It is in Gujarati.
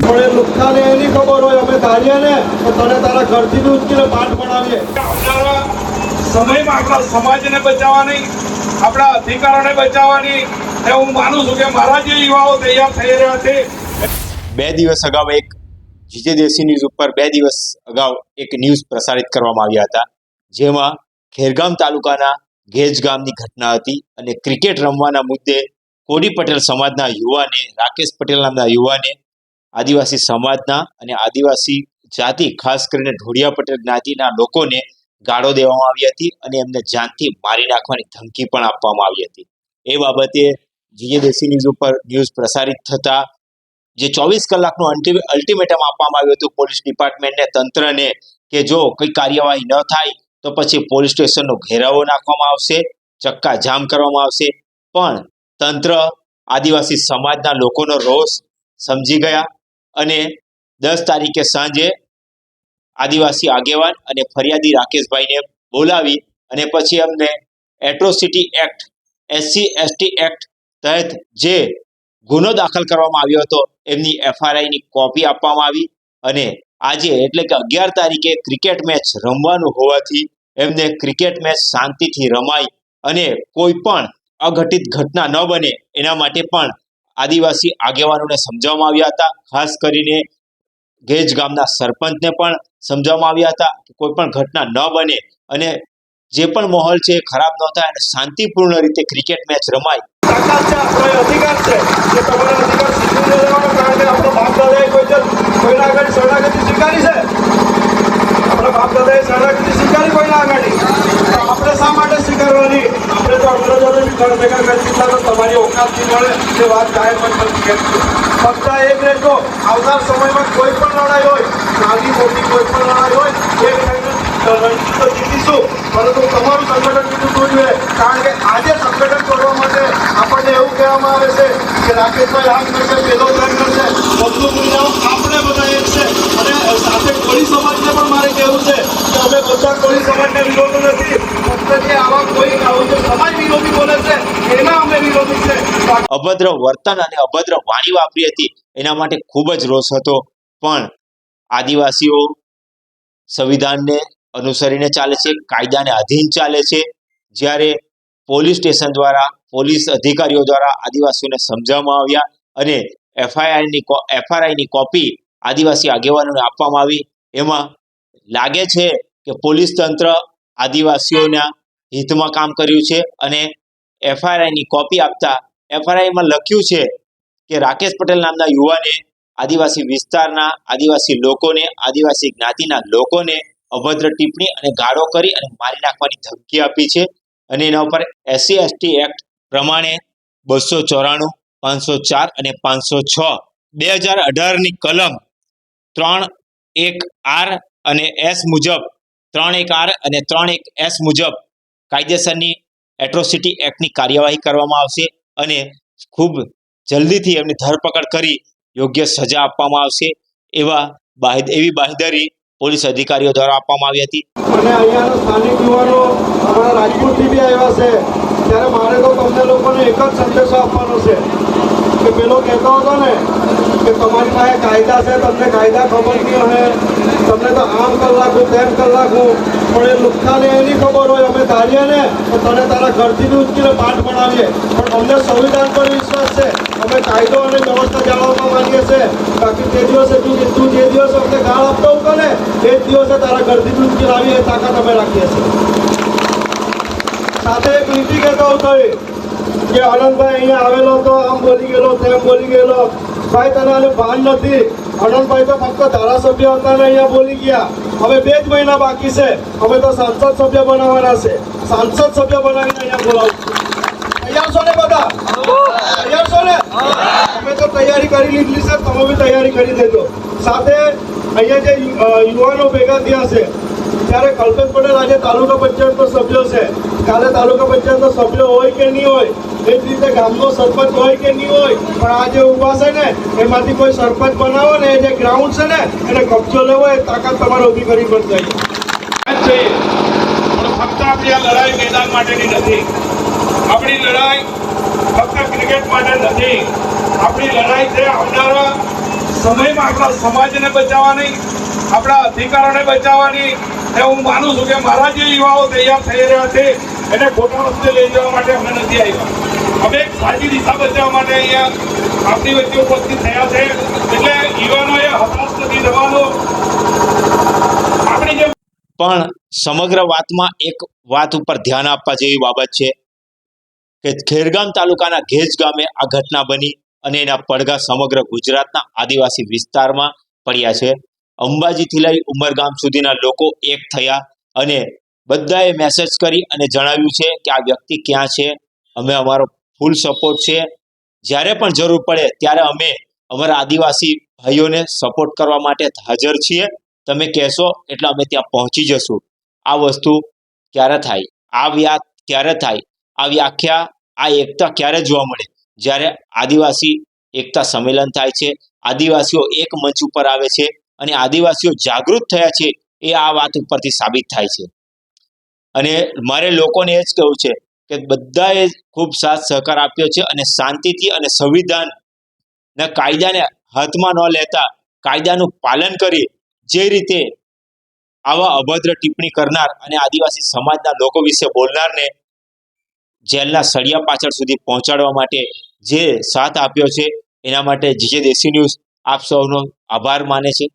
પણ એ નુકસાન એની ખબર હોય અમે ધારીએ ને તો તને તારા ઘરથી બી ઉચકીને પાઠ ભણાવીએ સમયમાં આપણા સમાજને બચાવવાની આપણા અધિકારોને બચાવવાની અને હું માનું છું કે મારા જે યુવાઓ તૈયાર થઈ રહ્યા છે બે દિવસ અગાઉ એક જીજે દેશી ન્યૂઝ ઉપર બે દિવસ અગાઉ એક ન્યૂઝ પ્રસારિત કરવામાં આવ્યા હતા જેમાં ખેરગામ તાલુકાના ગેજ ગામની ઘટના હતી અને ક્રિકેટ રમવાના મુદ્દે કોડી પટેલ સમાજના યુવાને, રાકેશ પટેલ નામના યુવાને, આદિવાસી સમાજના અને આદિવાસી જાતિ, ખાસ કરીને ઢોળિયા પટેલ જ્ઞાતિના લોકોને ગાળો દેવામાં આવી હતી અને એમને જાનથી મારી નાખવાની ધમકી પણ આપવામાં આવી હતી. એ બાબતે જીએ દેશી ન્યૂઝ ઉપર ન્યૂઝ પ્રસારિત થતા જે ચોવીસ કલાકનું અલ્ટિ- અલ્ટિમેટમ આપવામાં આવ્યું હતું પોલીસ ડિપાર્ટમેન્ટને, તંત્રને કે જો કોઈ કાર્યવાહી ન થાય તો પછી પોલીસ સ્ટેશનનો ઘેરાવો નાખવામાં આવશે, ચક્કા જામ કરવામાં આવશે. પણ તંત્ર, આદિવાસી સમાજના લોકોનો રોષ સમજી ગયા અને દસ તારીખે સાંજે આદિવાસી આગેવાન અને ફરિયાદી રાકેશભાઈને બોલાવી અને પછી અમને atrocity act SC ST act તહેત જે ગુનો દાખલ કરવામાં આવ્યો હતો, એમની એફઆરઆઈની કોપી આપવામાં આવી. અને આજે એટલે કે અગિયાર તારીખે ક્રિકેટ મેચ રમવાનું હોવાથી એમને ક્રિકેટ મેચ શાંતિથી રમાય અને કોઈ પણ અઘટિત ઘટના ન બને એના માટે પણ આદિવાસી આગેવાનોને સમજાવવામાં આવ્યા હતા. ખાસ કરીને ગેજ ગામના સરપંચને પણ સમજાવવામાં આવ્યા હતા કે કોઈ પણ ઘટના ન બને અને જે પણ માહોલ છે એ ખરાબ ન થાય અને શાંતિપૂર્ણ રીતે ક્રિકેટ મેચ રમાય. છે આપણા બાપ દાદાએ શરણાગતિ સ્વીકારી કોઈના આગળ તો આપણે શા માટે સ્વીકારવાની આપણે તો ઘર ભેગા કરી દીધા તો તમારી ઓકાતથી મળે એ વાત જાહેર પણ નથી કહેતી ફક્ત એક રહેજો, આવનાર સમયમાં કોઈ પણ લડાઈ હોય, નાની મોટી કોઈ પણ લડાઈ હોય એક રણજીત તો જીતીશું, પરંતુ તમારું સંગઠન જીતવું જોઈએ, કારણ કે આજે સંગઠન કરવા માટે આપણને એવું કહેવામાં આવે છે કે રાકેશભાઈ આમ કરશે પેલો તેમ કરશે બધું ભૂલી આપણે બધા એક છે. અને સાથે કોળી સમાજને પણ મારે કહેવું છે કે અમે બધા કોળી સમાજને વિરોધ નથી. અભદ્ર વર્તન અને અભદ્ર વાણી વાપરી હતી, એના માટે ખૂબ જ રોષ હતો. પણ આદિવાસીઓ સંવિધાનને અનુસરીને ચાલે છે, કાયદાને અધીન ચાલે છે. જ્યારે પોલીસ સ્ટેશન દ્વારા, પોલીસ અધિકારીઓ દ્વારા આદિવાસીઓને સમજાવવામાં આવ્યા અને એફઆઈઆરની એફઆરઆઈની કોપી આદિવાસી આગેવાનોને આપવામાં આવી, એમાં લાગે છે કે પોલીસ તંત્ર આદિવાસીઓના હિતમાં કામ કર્યું છે અને એફઆરઆઈની કોપી આપતા એફઆરઆઈમાં લખ્યું છે કે રાકેશ પટેલ નામના યુવાને આદિવાસી વિસ્તારના આદિવાસી લોકોને, આદિવાસી જ્ઞાતિના લોકોને અભદ્ર ટિપ્પણી અને ગાળો કરી અને મારી નાખવાની ધમકી આપી છે અને એના ઉપર એસસી એસટી એક્ટ પ્રમાણે બસો ચોરાણું, પાંચસો ચાર અને પાંચસો છ, બે હજાર અઢારની કલમ ત્રણ એક આર અને એસ મુજબ, ત્રણ એક આર અને ત્રણ એક એસ મુજબ કાયદેસરની એટ્રોસિટી એક્ટની કાર્યવાહી કરવામાં આવશે અને ખૂબ જલ્દીથી એમની ધરપકડ કરી યોગ્ય સજા આપવામાં આવશે એવા એવી બાહેદરી પોલીસ અધિકારીઓ દ્વારા આપવામાં આવી હતી. અને અહીંયાના સ્થાનિક યુવાનો અમારા રાજકોટથી બી આવ્યા છે. ત્યારે મારે તો તમને લોકોને એક જ સંદેશો આપવાનો છે કે પેલો કહેતો હતો ને કે તમારી પાસે કાયદા છે, તમને કાયદા ખબર નહીં હોય. તમને તો આમ નાખું તેમ નાખું પણ એ નુકસાન એની ખબર હોય, અમે ધારીએ ને તો તને તારા ઘરથી બી ઉચકીને પાઠ ભણાવીએ. પણ અમને સંવિધાન પર વિશ્વાસ છે. અમે કાયદો અને વ્યવસ્થા જાળવવા માંગીએ છીએ. બાકી તે દિવસે તું તું જે દિવસે અમને ગાળ આપતો હતો ને એ જ દિવસે તારા ઘરથી બી ઉચકીને આવીએ એ તાકાત અમે રાખીએ છીએ. સાથે એક નીતિ કહેતો હતો કે આનંદભાઈ અહીંયા આવેલો તો આમ બોલી ગયેલો, તેમ બોલી ગયેલો. ભાઈ, તને આને ભાન નથી. આનંદભાઈ તો ફક્ત ધારાસભ્ય હતા ને અહીંયા બોલી ગયા. હવે બે જ મહિના બાકી છે. અમે તો સાંસદ સભ્ય બનાવવાના છે. સાંસદ સભ્ય બનાવીને અહીંયા બોલાવશું તૈયાર છો ને બધા? તૈયાર છો ને? અમે તો તૈયારી કરી લીધી છે. તમે બી તૈયારી કરી દેજો. સાથે અહીંયા જે યુવાનો ભેગા થયા છે, ત્યારે કલ્પેશ પટેલ આજે તાલુકા પંચાયતનો સભ્ય છે. કાલે તાલુકા પંચાયતનો સભ્ય હોય કે નહીં હોય એ જ રીતે ગામનો સરપંચ હોય કે નહીં હોય, પણ આ જે ઊભા છે ને, એમાંથી કોઈ સરપંચ બનાવો ને, એ જે ગ્રાઉન્ડ છે ને, એને કબજો લેવો, એ તાકાત તમારે ઊભી કરવી પડશે. પણ ફક્ત આપણી આ લડાઈ મેદાન માટેની નથી. આપણી લડાઈ ફક્ત ક્રિકેટ માટે નથી. આપણી લડાઈ છે આવનારા સમયમાં આપણા સમાજને બચાવવાની, આપણા અધિકારોને બચાવવાની. એ હું માનું છું કે મારા જે યુવાઓ તૈયાર થઈ રહ્યા છે એને ખોટા રસ્તે લઈ જવા માટે અમે નથી આવ્યા. અમે સાચી દિશા બચાવવા માટે અહીંયા આપણી વચ્ચે ઉપસ્થિત થયા છે. એટલે યુવાનોએ હતાશ નથી થવાનો. આપણી જે પણ સમગ્ર વાતમાં એક વાત ઉપર ધ્યાન આપવા જેવી બાબત છે કે ખેરગામ તાલુકાના ઘેજ ગામે આ ઘટના બની અને એના પડઘા સમગ્ર ગુજરાતના આદિવાસી વિસ્તારમાં પડ્યા છે. અંબાજીથી લઈ ઉમરગામ સુધીના લોકો એક થયા અને બધાએ મેસેજ કરી અને જણાવ્યું છે કે આ વ્યક્તિ ક્યાં છે? અમે અમારો ફૂલ સપોર્ટ છે. જ્યારે પણ જરૂર પડે ત્યારે અમે અમારા આદિવાસી ભાઈઓને સપોર્ટ કરવા માટે હાજર છીએ. તમે કહેશો એટલે અમે ત્યાં પહોંચી જશું. આ વસ્તુ ક્યારે થાય? આ વ્યાત ક્યારે થાય? આ વ્યાખ્યા, આ એકતા ક્યારે જોવા મળે? જ્યારે આદિવાસી એકતા સંમેલન થાય છે, આદિવાસીઓ એક મંચ ઉપર આવે છે અને આદિવાસીઓ જાગૃત થયા છે, એ આ વાત ઉપરથી સાબિત થાય છે. અને મારે લોકોને એ જ કહેવું છે કે બધાએ ખૂબ સાથ સહકાર આપ્યો છે અને શાંતિથી અને સંવિધાનના કાયદાને હાથમાં ન લેતા કાયદાનું પાલન કરી જે રીતે આવા અભદ્ર ટિપ્પણી કરનાર અને આદિવાસી સમાજના લોકો વિશે બોલનારને જેલના સળિયા પાછળ સુધી પહોંચાડવા માટે જે સાથ આપ્યો છે, એના માટે જીજે દેશી ન્યૂઝ આપ સૌનો આભાર માને છે.